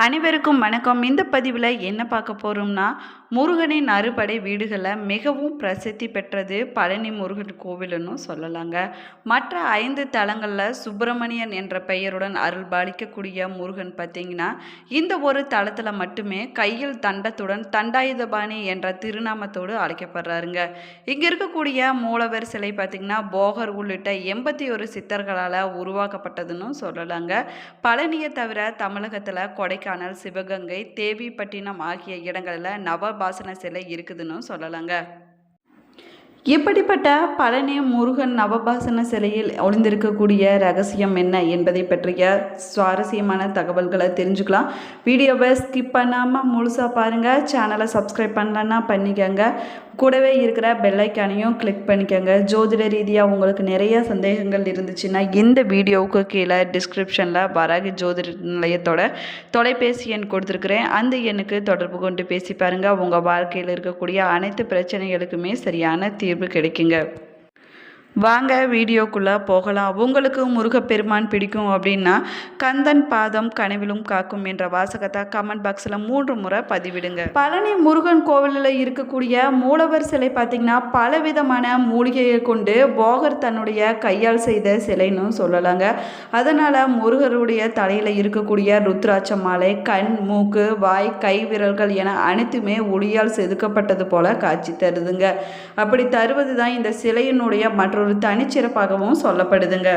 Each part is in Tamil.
அனைவருக்கும் வணக்கம். இந்த பதிவில் என்ன பார்க்க போகிறோம்னா முருகனின் அறுபடை வீடுகளில் மிகவும் பிரசித்தி பெற்றது பழனி முருகன் கோவிலுன்னு சொல்லலாங்க. மற்ற ஐந்து தலங்களில் சுப்பிரமணியன் என்ற பெயருடன் அருள் பாலிக்கக்கூடிய முருகன் பார்த்தீங்கன்னா இந்த ஒரு தலத்தில் மட்டுமே கையில் தண்டத்துடன் தண்டாயுதபாணி என்ற திருநாமத்தோடு அழைக்கப்படுறாருங்க. இங்கே இருக்கக்கூடிய மூலவர் சிலை பார்த்திங்கன்னா போகர் உள்ளிட்ட எண்பத்தி ஒரு சித்தர்களால் உருவாக்கப்பட்டதுன்னு சொல்லலாங்க. பழனியை தவிர தமிழகத்தில் கொடைக்கானல் சிவகங்கை தேவிப்பட்டினம் ஆகிய இடங்களில் நவபாசன சிலை இருக்குதுன்னு சொல்லலாங்க. இப்படிப்பட்ட பழனி முருகன் நவபாசன சிலையில் ஒளிந்திருக்கக்கூடிய ரகசியம் என்ன என்பதை பற்றிய சுவாரஸ்யமான தகவல்களை தெரிஞ்சுக்கலாம். வீடியோவை ஸ்கிப் பண்ணாமல் முழுசாக பாருங்கள் சேனலை சப்ஸ்கிரைப் பண்ணலன்னா பண்ணிக்கோங்க. கூடவே இருக்கிற பெல்லைக்கானையும் கிளிக் பண்ணிக்கோங்க. ஜோதிட ரீதியாக உங்களுக்கு நிறைய சந்தேகங்கள் இருந்துச்சுன்னா இந்த வீடியோவுக்கு கீழே டிஸ்கிரிப்ஷனில் வராகி ஜோதிட நிலையத்தோட தொலைபேசி எண் கொடுத்துருக்குறேன். அந்த எண்ணுக்கு தொடர்பு கொண்டு பேசி பாருங்கள் உங்கள் வாழ்க்கையில் இருக்கக்கூடிய அனைத்து பிரச்சனைகளுக்குமே சரியான தீர்வு கிடைக்குங்க. வாங்க வீடியோக்குள்ளே போகலாம். உங்களுக்கு முருகப்பெருமான் பிடிக்கும் அப்படின்னா கந்தன் பாதம் கனவிலும் காக்கும் என்ற வாசகத்தை கமெண்ட் பாக்ஸில் மூன்று முறை பதிவிடுங்க. பழனி முருகன் கோவிலில் இருக்கக்கூடிய மூலவர் சிலை பார்த்திங்கன்னா பலவிதமான மூலிகையை கொண்டு போகர் தன்னுடைய கையால் செய்த சிலைன்னு சொல்லலாங்க. அதனால் முருகருடைய தலையில் இருக்கக்கூடிய ருத்ராட்ச மாலை கண் மூக்கு வாய் கை விரல்கள் என அனைத்துமே ஒளியால் செதுக்கப்பட்டது போல காட்சி தருதுங்க. அப்படி தருவது தான் இந்த சிலையினுடைய ஒரு தனிச்சிறப்பாகவும் சொல்லப்படுதுங்க.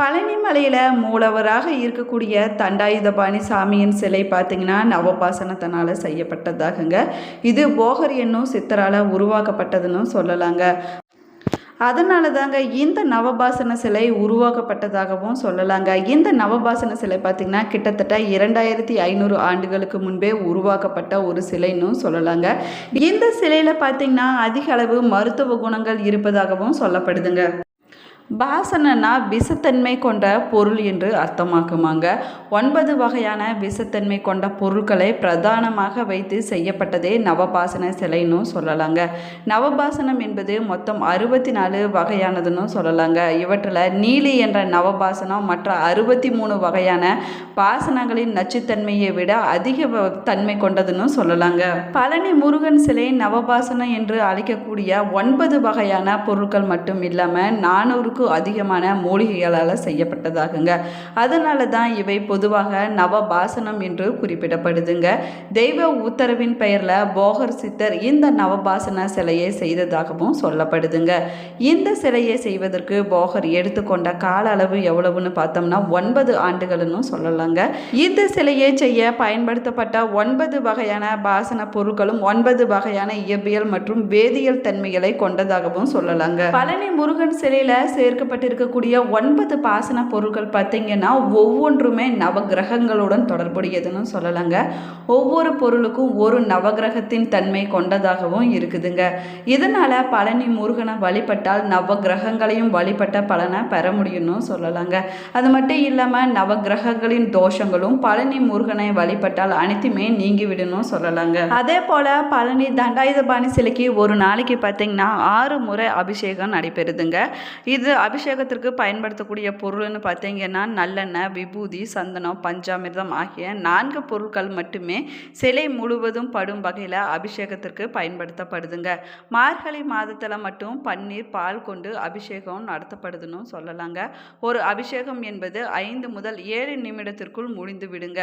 பழனி மலையில் மூலவராக இருக்கக்கூடிய தண்டாயுதபாணி சாமியின் சிலை பார்த்தீங்கன்னா நவபாசனத்தினால் செய்யப்பட்டதாகுங்க. இது போகர் என்னும் சித்தரால் உருவாக்கப்பட்டதுன்னு சொல்லலாங்க. அதனால தாங்க இந்த நவபாசன சிலை உருவாக்கப்பட்டதாகவும் சொல்லலாங்க. இந்த நவபாசன சிலை பார்த்திங்கன்னா கிட்டத்தட்ட இரண்டாயிரத்தி ஐநூறு ஆண்டுகளுக்கு முன்பே உருவாக்கப்பட்ட ஒரு சிலைன்னு சொல்லலாங்க. இந்த சிலையில் பார்த்திங்கன்னா அதிக அளவு மருத்துவ குணங்கள் இருப்பதாகவும் சொல்லப்படுதுங்க. பாசனன்னா விஷத்தன்மை கொண்ட பொருள் என்று அர்த்தமாக்குமாங்க. ஒன்பது வகையான விஷத்தன்மை கொண்ட பொருட்களை பிரதானமாக வைத்து செய்யப்பட்டதே நவபாசன சிலைன்னு சொல்லலாங்க. நவபாசனம் என்பது மொத்தம் அறுபத்தி நாலு வகையானதுன்னு சொல்லலாங்க. இவற்றில் நீலி என்ற நவபாசனம் மற்ற அறுபத்தி மூணு வகையான பாசனங்களின் நச்சுத்தன்மையை விட அதிக வ- தன்மை கொண்டதுன்னு சொல்லலாங்க. பழனி முருகன் சிலை நவபாசனம் என்று அழைக்கக்கூடிய ஒன்பது வகையான பொருட்கள் மட்டும் இல்லாமல் நானூறு நானூறுக்கும் அதிகமான மூலிகைகளால் செய்யப்பட்டதாகுங்க. அதனால தான் இவை பொதுவாக நவபாசனம் என்று குறிப்பிடப்படுதுங்க. தெய்வ உத்தரவின் பெயரில் போகர் சித்தர் இந்த நவபாசன சிலையை செய்ததாகவும் சொல்லப்படுதுங்க. இந்த சிலையை செய்வதற்கு போகர் எடுத்துக்கொண்ட கால அளவு எவ்வளவுன்னு பார்த்தோம்னா ஒன்பது ஆண்டுகள்னு சொல்லலாங்க. இந்த சிலையை செய்ய பயன்படுத்தப்பட்ட ஒன்பது வகையான பாசன பொருட்களும் ஒன்பது வகையான இயற்பியல் மற்றும் வேதியியல் தன்மைகளை கொண்டதாகவும் சொல்லலாங்க. பழனி முருகன் சிலையில சேர்க்கப்பட்டிருக்கக்கூடிய ஒன்பது பாசன பொருட்கள் பார்த்திங்கன்னா ஒவ்வொன்றுமே நவகிரகங்களுடன் தொடர்புடையதுன்னு சொல்லலாங்க. ஒவ்வொரு பொருளுக்கும் ஒரு நவகிரகத்தின் தன்மை கொண்டதாகவும் இருக்குதுங்க. இதனால் பழனி முருகனை வழிபட்டால் நவகிரகங்களையும் வழிபட்ட பலனை பெற முடியும்னு சொல்லலாங்க. அது மட்டும் இல்லாமல் நவகிரகங்களின் தோஷங்களும் பழனி முருகனை வழிபட்டால் அனைத்துமே நீங்கி விடணும் சொல்லலாங்க. அதே போல் பழனி தண்டாயுதபாணி சிலைக்கு ஒரு நாளைக்கு பார்த்தீங்கன்னா ஆறு முறை அபிஷேகம் நடைபெறுதுங்க. இது அபிஷேகத்திற்கு பயன்படுத்தக்கூடிய பொருள்னு பார்த்தீங்கன்னா நல்லெண்ணெய் விபூதி சந்தனம் பஞ்சாமிர்தம் ஆகிய நான்கு பொருட்கள் மட்டுமே சிலை முழுவதும் படும் வகையில் அபிஷேகத்திற்கு பயன்படுத்தப்படுதுங்க. மார்கழி மாதத்தில் மட்டும் பன்னீர் பால் கொண்டு அபிஷேகம் நடத்தப்படுதுன்னு சொல்லலாங்க. ஒரு அபிஷேகம் என்பது ஐந்து முதல் ஏழு நிமிடத்திற்குள் முடிந்து விடுங்க.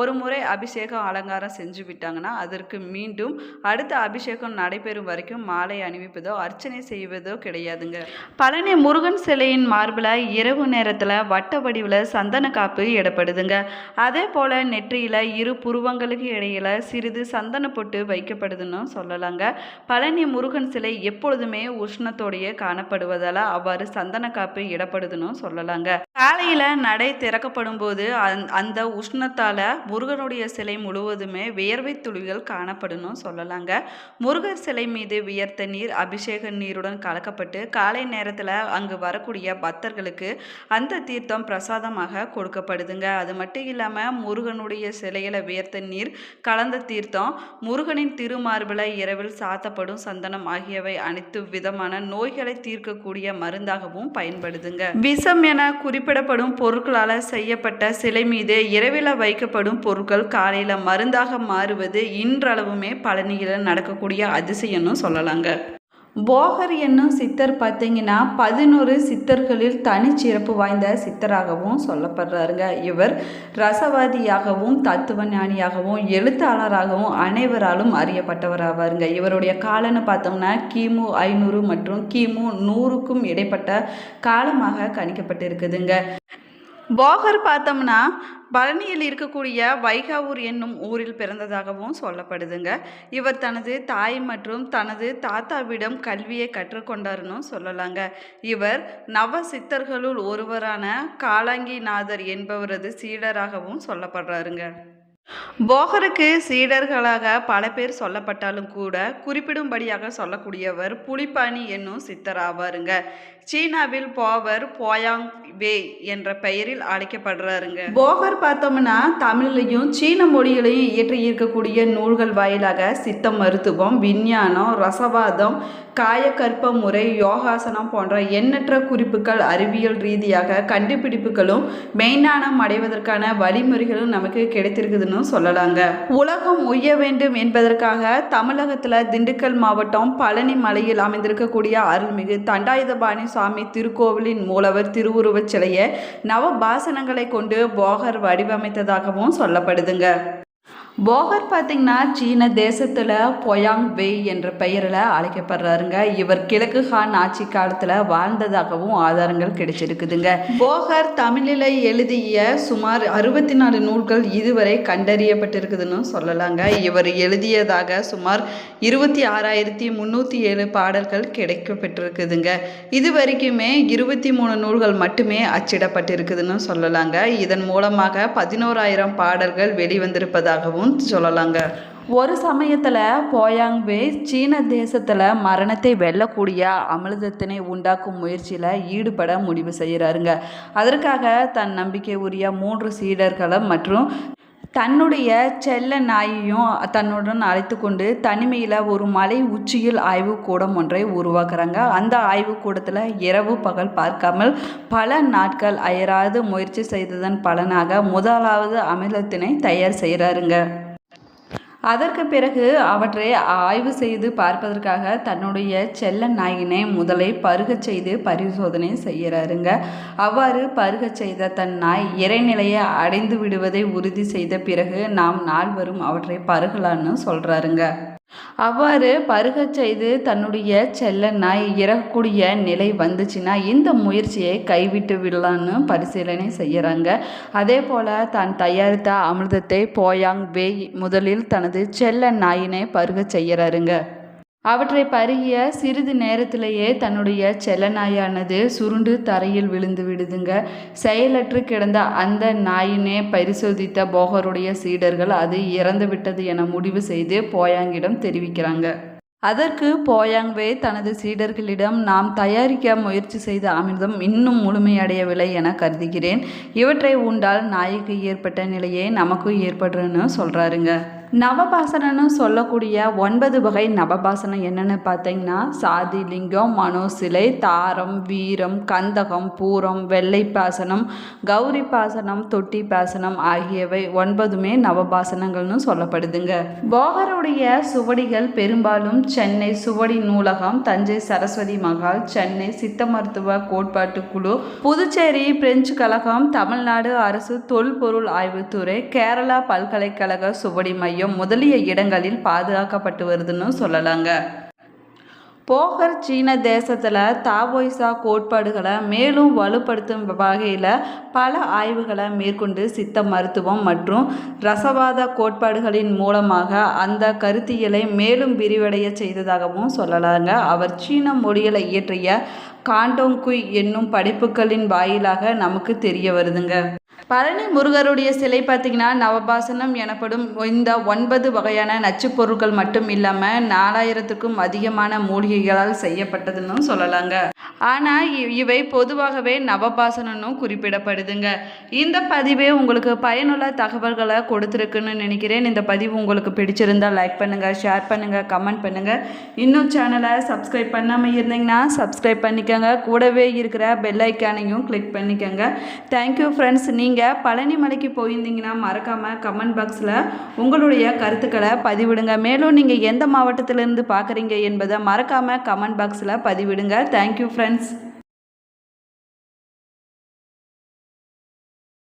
ஒரு முறை அபிஷேகம் அலங்காரம் செஞ்சு விட்டாங்கன்னா அதற்கு மீண்டும் அடுத்த அபிஷேகம் நடைபெறும் வரைக்கும் மாலை அணிவிப்பதோ அர்ச்சனை செய்வதோ கிடையாதுங்க. பழனி முருகன் சிலையின் மார்பில் இரவு நேரத்தில் வட்ட வடிவில் சந்தன காப்பு இடப்படுதுங்க. அதே போல் நெற்றியில் இரு புருவங்களுக்கு இடையில் சிறிது சந்தன பொட்டு வைக்கப்படுதுன்னு சொல்லலாங்க. பழனி முருகன் சிலை எப்பொழுதுமே உஷ்ணத்தோடையே காணப்படுவதால் அவ்வாறு சந்தன காப்பு இடப்படுதுன்னு சொல்லலாங்க. காலையில் நடை திறக்கப்படும் போது அந்த- அந்த உஷ்ணத்தால் முருகனுடைய சிலை முழுவதுமே வியர்வை துளிகள் காணப்படும்னு சொல்லலாங்க. முருகர் சிலை மீது வியர்த்த நீர் அபிஷேக நீருடன் கலக்கப்பட்டு காலை நேரத்தில் அங்கு வரக்கூடிய பக்தர்களுக்கு அந்த தீர்த்தம் பிரசாதமாக கொடுக்கப்படுதுங்க. அது மட்டும் இல்லாமல் முருகனுடைய சிலையில் வியர்த்த நீர் கலந்த தீர்த்தம் முருகனின் திருமார்பில் இரவில் சாத்தப்படும் சந்தனம் ஆகியவை அனைத்து விதமான நோய்களை தீர்க்கக்கூடிய மருந்தாகவும் பயன்படுதுங்க. விஷம் என குறிப்பிடப்படும் பொருட்களால் செய்யப்பட்ட சிலை மீது இரவில் வைக்கப்படும் பொருட்கள் காலையில் மருந்தாக மாறுவது இன்றளவுமே பழனியில் நடக்கக்கூடிய அதிசயம்னு சொல்லலாங்க. போகர் என்னும் சித்தர் பார்த்தீங்கன்னா பதினோரு சித்தர்களில் தனிச்சிறப்பு வாய்ந்த சித்தராகவும் சொல்லப்படுறாருங்க. இவர் ரசவாதியாகவும் தத்துவ ஞானியாகவும் எழுத்தாளராகவும் அனைவராலும் அறியப்பட்டவராவாருங்க. இவருடைய காலம்னு பார்த்தோம்னா கிமு ஐநூறு மற்றும் கிமு நூறுக்கும் இடைப்பட்ட காலமாக கணிக்கப்பட்டிருக்குதுங்க. போகர் பார்த்தோம்னா பழனியில் இருக்கக்கூடிய வைகாவூர் என்னும் ஊரில் பிறந்ததாகவும் சொல்லப்படுதுங்க. இவர் தனது தாய் மற்றும் தனது தாத்தாவிடம் கல்வியை கற்றுக்கொண்டாருன்னு சொல்லலாங்க. இவர் நவ சித்தர்களுள் ஒருவரான காலாங்கிநாதர் என்பவரது சீடராகவும் சொல்லப்படுறாருங்க. போகருக்கு சீடர்களாக பல பேர் சொல்லப்பட்டாலும் கூட குறிப்பிடும்படியாக சொல்லக்கூடியவர் புலிப்பாணி என்னும் சித்தர் ஆவாருங்க சீனாவில் போவர் போயாங் வே என்ற பெயரில் அழைக்கப்படுறாருங்க. போவர் பார்த்தோம்னா தமிழ்லையும் சீன மொழிகளையும் இயற்றி இருக்கக்கூடிய நூல்கள் வாயிலாக சித்த மருத்துவம் விஞ்ஞானம் ரசவாதம் காயக்கற்ப முறை யோகாசனம் போன்ற எண்ணற்ற குறிப்புகள் அறிவியல் ரீதியாக கண்டுபிடிப்புகளும் மெய்ஞானம் அடைவதற்கான வழிமுறைகளும் நமக்கு கிடைத்திருக்குதுன்னு சொல்லலாங்க. உலகம் உய்ய வேண்டும் என்பதற்காக தமிழகத்தில் திண்டுக்கல் மாவட்டம் பழனி மலையில் அமைந்திருக்கக்கூடிய அருள்மிகு தண்டாயுதபாணி சுவாமி திருக்கோவிலின் மூலவர் திருவுருவச் சிலையை நவபாசனங்களை கொண்டு போகர் வடிவமைத்ததாகவும் சொல்லப்படுதுங்க. போகர் பார்த்திங்கன்னா சீன தேசத்தில் பொயாங் வெய் என்ற பெயரில் அழைக்கப்படுறாருங்க. இவர் கிழக்கு ஹான் ஆட்சி காலத்தில் வாழ்ந்ததாகவும் ஆதாரங்கள் கிடைச்சிருக்குதுங்க. போகர் தமிழில் எழுதிய சுமார் அறுபத்தி நாலு நூல்கள் இதுவரை கண்டறியப்பட்டிருக்குதுன்னு சொல்லலாங்க. இவர் எழுதியதாக சுமார் இருபத்தி ஆறாயிரத்தி முந்நூற்றி ஏழு பாடல்கள் கிடைக்கப்பட்டிருக்குதுங்க இது வரைக்குமே இருபத்தி மூணு நூல்கள் மட்டுமே அச்சிடப்பட்டிருக்குதுன்னு சொல்லலாங்க. இதன் மூலமாக பதினோராயிரம் பாடல்கள் வெளிவந்திருப்பதாகவும் சொல்லலாங்க. ஒரு சமயத்தில் போயாங்வே சீன தேசத்தில் மரணத்தை வெல்லக்கூடிய அமிர்தத்தினை உண்டாக்கும் முயற்சியில் ஈடுபட முடிவு செய்கிறாருங்க. அதற்காக தன் நம்பிக்கை உரிய மூன்று சீடர்களை மற்றும் தன்னுடைய செல்ல நாயையும் தன்னுடன் அழைத்து கொண்டு தனிமையில் ஒரு மலை உச்சியில் ஆய்வு கூடம் ஒன்றை உருவாக்குறாங்க. அந்த ஆய்வு கூடத்தில் இரவு பகல் பார்க்காமல் பல நாட்கள் அயராது முயற்சி செய்ததன் பலனாக முதலாவது அமிலத்தினை தயார் செய்கிறாருங்க அதற்கு பிறகு அவற்றை ஆய்வு செய்து பார்ப்பதற்காக தன்னுடைய செல்ல நாயினை முதலை பருகச் செய்து பரிசோதனை செய்கிறாருங்க. அவ்வாறு பருகச் செய்த தன் நாய் இறைநிலையை அடைந்து விடுவதை உறுதி செய்த பிறகு நாம் நால்வரும் அவற்றை பருகலான்னு சொல்கிறாருங்க அவ்வாறு பருகச் செய்து தன்னுடைய செல்ல நாய் இறக்கக்கூடிய நிலை வந்துச்சுன்னா இந்த முயற்சியை கைவிட்டு விடலான்னு பரிசீலனை செய்கிறாங்க அதே போல் தான் தயாரித்த அமிர்தத்தை போயாங் வேய் முதலில் தனது செல்ல நாயினை பருகச் செய்கிறாருங்க அவற்றை பருகிய சிறிது நேரத்திலேயே தன்னுடைய செல்லநாயானது சுருண்டு தரையில் விழுந்து விடுதுங்க. செயலற்று கிடந்த அந்த நாயினை பரிசோதித்த போகருடைய சீடர்கள் அது இறந்து விட்டது என முடிவு செய்து போயாங்கிடம் தெரிவிக்கிறாங்க. அதற்கு போயாங்வே தனது சீடர்களிடம் நாம் தயாரிக்க முயற்சி செய்த அமிர்தம் இன்னும் முழுமையடையவில்லை என கருதுகிறேன். இவற்றை உண்டால் நாய்க்கு ஏற்பட்ட நிலையே நமக்கும் ஏற்படுறன்னு சொல்கிறாருங்க நவபாசனம்னு சொல்லக்கூடிய ஒன்பது வகை நவபாசனம் என்னென்னு பார்த்தீங்கன்னா சாதி லிங்கம் மனோசிலை தாரம் வீரம் கந்தகம் பூரம் வெள்ளை பாசனம் கௌரி பாசனம் தொட்டி பாசனம் ஆகியவை ஒன்பதுமே நவபாசனங்கள்னு சொல்லப்படுதுங்க. போகருடைய சுவடிகள் பெரும்பாலும் சென்னை சுவடி நூலகம் தஞ்சை சரஸ்வதி மகால் சென்னை சித்த மருத்துவ கோட்பாட்டு குழு புதுச்சேரி பிரெஞ்சு கழகம் தமிழ்நாடு அரசு தொல்பொருள் ஆய்வுத்துறை கேரளா பல்கலைக்கழக சுவடி மையம் முதலிய இடங்களில் பாதுகாக்கப்பட்டு வருதுன்னு சொல்லலாங்க. போகர் சீன தேசத்தில் தாவோய்சா கோட்பாடுகளை மேலும் வலுப்படுத்தும் வகையில் பல ஆய்வுகளை மேற்கொண்டு சித்த மருத்துவம் மற்றும் ரசவாத கோட்பாடுகளின் மூலமாக அந்த கருத்தியலை மேலும் விரிவடைய செய்ததாகவும் சொல்லலாங்க. அவர் சீன மொழிகளை இயற்றிய காண்டோங்குய் என்னும் படைப்புகளின் வாயிலாக நமக்கு தெரிய வருதுங்க. பழனி முருகருடைய சிலை பார்த்திங்கன்னா நவபாசனம் எனப்படும் இந்த ஒன்பது வகையான நச்சுப் பொருட்கள் மட்டும் இல்லாமல் நாலாயிரத்துக்கும் அதிகமான மூலிகைகளால் செய்யப்பட்டதுன்னு சொல்லலாங்க. ஆனால் இவை பொதுவாகவே நவபாசனம்னு குறிப்பிடப்படுதுங்க. இந்த பதிவே உங்களுக்கு பயனுள்ள தகவல்களை கொடுத்துருக்குன்னு நினைக்கிறேன். இந்த பதிவு உங்களுக்கு பிடிச்சிருந்தால் லைக் பண்ணுங்கள் ஷேர் பண்ணுங்கள் கமெண்ட் பண்ணுங்கள் இன்னும் சேனலை சப்ஸ்கிரைப் பண்ணாமல் இருந்தீங்கன்னா சப்ஸ்கிரைப் பண்ணிக்கோங்க. கூடவே இருக்கிற பெல்லைக்கானையும் கிளிக் பண்ணிக்கோங்க. தேங்க்யூ ஃப்ரெண்ட்ஸ் நீங்கள் பழனி மலைக்கு போயிருந்தீங்கன்னா மறக்காமல் கமெண்ட் பாக்ஸில் உங்களுடைய கருத்துக்களை பதிவிடுங்க. மேலும் நீங்கள் எந்த மாவட்டத்திலேருந்து பார்க்குறீங்க என்பதை மறக்காமல் கமெண்ட் பாக்ஸில் பதிவிடுங்க. Thank you friends